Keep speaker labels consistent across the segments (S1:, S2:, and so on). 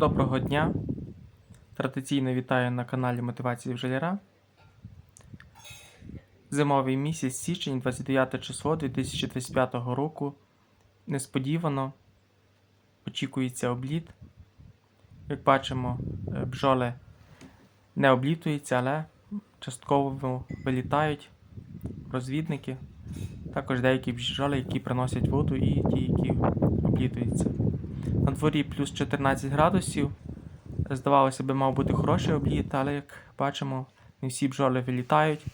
S1: Доброго дня! Традиційно вітаю на каналі Мотивації Бджоляра. Зимовий місяць січень, 29 число 2025 року. Несподівано очікується обліт. Як бачимо, е, бджоли не облітуються, але частково вилітають розвідники. Також деякі бджоли, які приносять воду, і ті, які облітуються. На дворі плюс 14 градусів. Здавалося би, мав бути хороший обліт, але як бачимо, не всі бджоли вилітають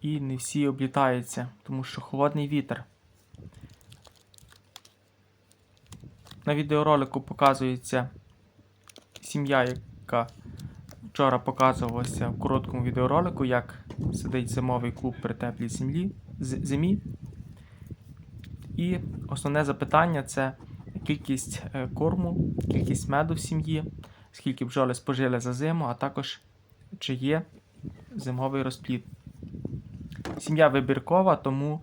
S1: і не всі облітаються, тому що холодний вітер. На відеоролику показується сім'я, яка вчора показувалася в короткому відеоролику, як сидить зимовий клуб при теплій землі, зимі. І основне запитання це кількість е, корму, кількість меду в сім'ї, скільки бджоли спожили за зиму, а також чи є зимовий розплід. Сім'я вибіркова, тому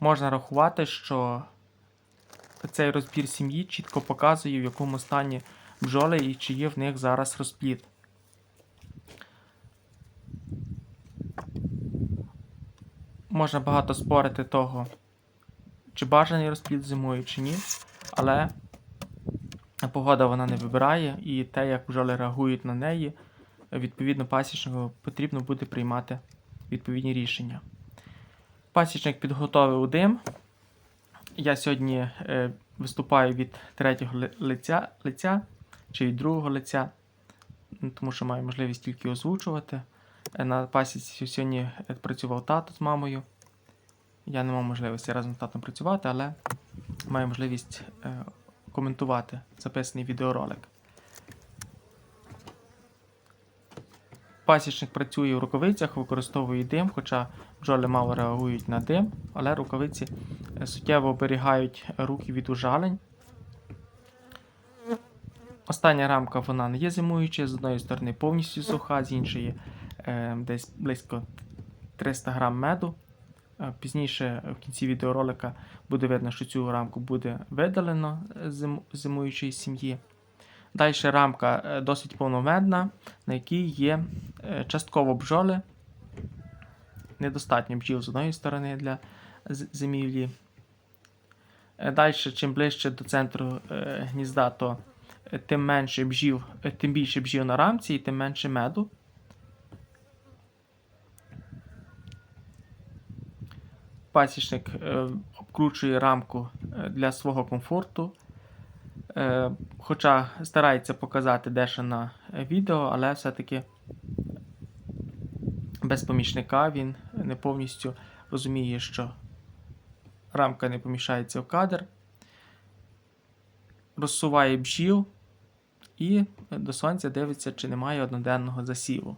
S1: можна рахувати, що цей розбір сім'ї чітко показує, в якому стані бджоли і чи є в них зараз розплід. Можна багато спорити того, чи бажаний розплід зимою, чи ні. Але погода вона не вибирає, і те, як бджоли реагують на неї, відповідно пасічнику потрібно буде приймати відповідні рішення. Пасічник підготовив дим. Я сьогодні е, виступаю від третього лиця, лиця чи від другого лиця, тому що маю можливість тільки озвучувати. Е, На пасіці сьогодні е, працював тато з мамою. Я не мав можливості разом з татом працювати, але маю можливість е, коментувати записаний відеоролик. Пасічник працює в рукавицях, використовує дим, хоча бджоли мало реагують на дим, але рукавиці е, суттєво оберігають руки від ужалень. Остання рамка вона не є зимуюча, з одної сторони повністю суха, з іншої е, десь близько 300 грам меду. Е, Пізніше е, в кінці відеоролика буде видно, що цю рамку буде видалено з зимуючої сім'ї. Далі рамка е, досить повномедна, на якій є е, частково бджоли. Недостатньо бджіл з одної сторони для зимівлі. Далі, чим ближче до центру е, гнізда, то е, тим менше бджіл, е, тим більше бджіл на рамці і тим менше меду. Пасічник е, обкручує рамку е, для свого комфорту. Е, хоча старається показати дещо на відео, але все-таки без помічника він не повністю розуміє, що рамка не поміщається в кадр. Розсуває бджіл і до сонця дивиться, чи немає одноденного засіву.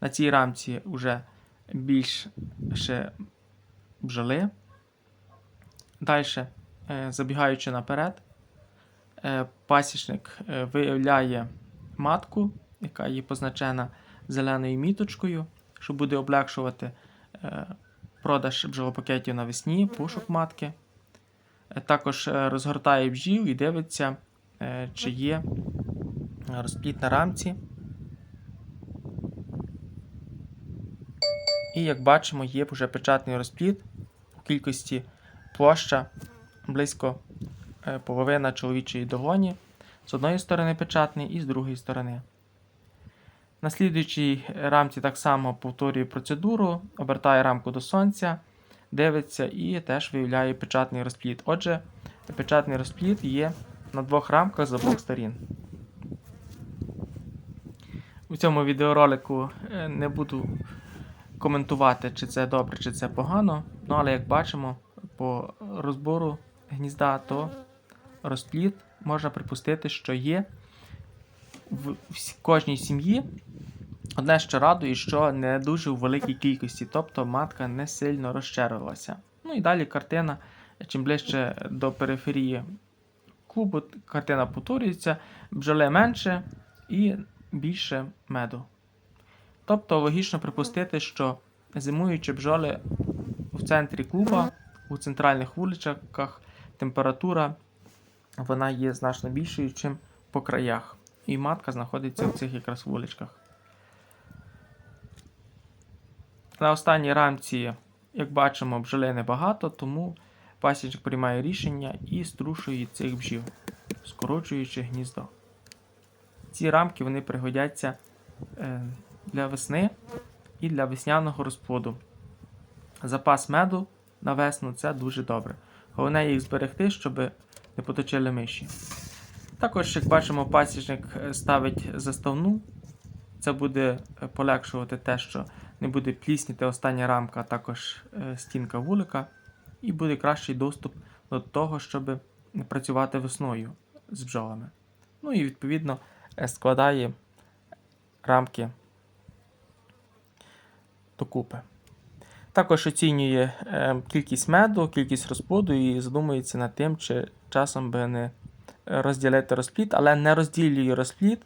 S1: На цій рамці вже більше бджоли. Далі, забігаючи наперед, е, пасічник е, виявляє матку, яка є позначена зеленою міточкою, що буде облегшувати е, продаж бджолопакетів навесні, пошук матки. Е, Також е, розгортає бджіл і дивиться, е, чи є розплід на рамці. І як бачимо, є вже печатний розплід у кількості площа близько е, половина чоловічої долоні. З одної сторони печатний і з другої сторони. На слідуючій рамці так само повторює процедуру, обертає рамку до сонця, дивиться і теж виявляє печатний розплід. Отже, печатний розплід є на двох рамках з обох сторін. У цьому відеоролику е, не буду коментувати, чи це добре, чи це погано. Ну, але як бачимо, по розбору гнізда, то розплід можна припустити, що є в кожній сім'ї. Одне, що радує, що не дуже у великій кількості, тобто матка не сильно розчервилася. Ну і далі картина, чим ближче до периферії клубу, картина повторюється, бджоли менше і більше меду. Тобто логічно припустити, що зимуючи бджоли в центрі клуба, у центральних вуличках, температура вона є значно більшою, ніж по краях. І матка знаходиться в цих якраз вуличках. На останній рамці, як бачимо, бджоли небагато, тому пасічник приймає рішення і струшує цих бджіл, скорочуючи гніздо. Ці рамки вони пригодяться е, для весни і для весняного розплоду. Запас меду на весну це дуже добре. Головне їх зберегти, щоб не поточили миші. Також, як бачимо, пасічник е, ставить заставну. Це буде е, полегшувати те, що не буде плісніти остання рамка, а також е, стінка вулика, і буде кращий доступ до того, щоб працювати весною з бджолами. Ну і відповідно складає рамки докупи. Також оцінює е, кількість меду, кількість розплоду і задумується над тим, чи часом би не розділити розплід, але не розділює розплід,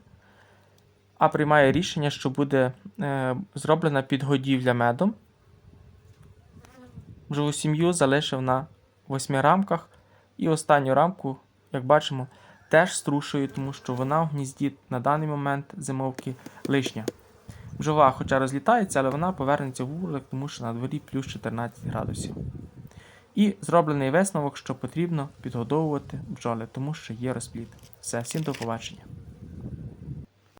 S1: а приймає рішення, що буде е, зроблена підгодівля медом. Живу сім'ю залишив на восьми рамках. І останню рамку, як бачимо, теж струшую, тому що вона в гнізді на даний момент зимовки лишня. Бджола, хоча розлітається, але вона повернеться в вулик, тому що на дворі плюс 14 градусів. І зроблений висновок, що потрібно підгодовувати бджоли, тому що є розплід. Все, всім до побачення.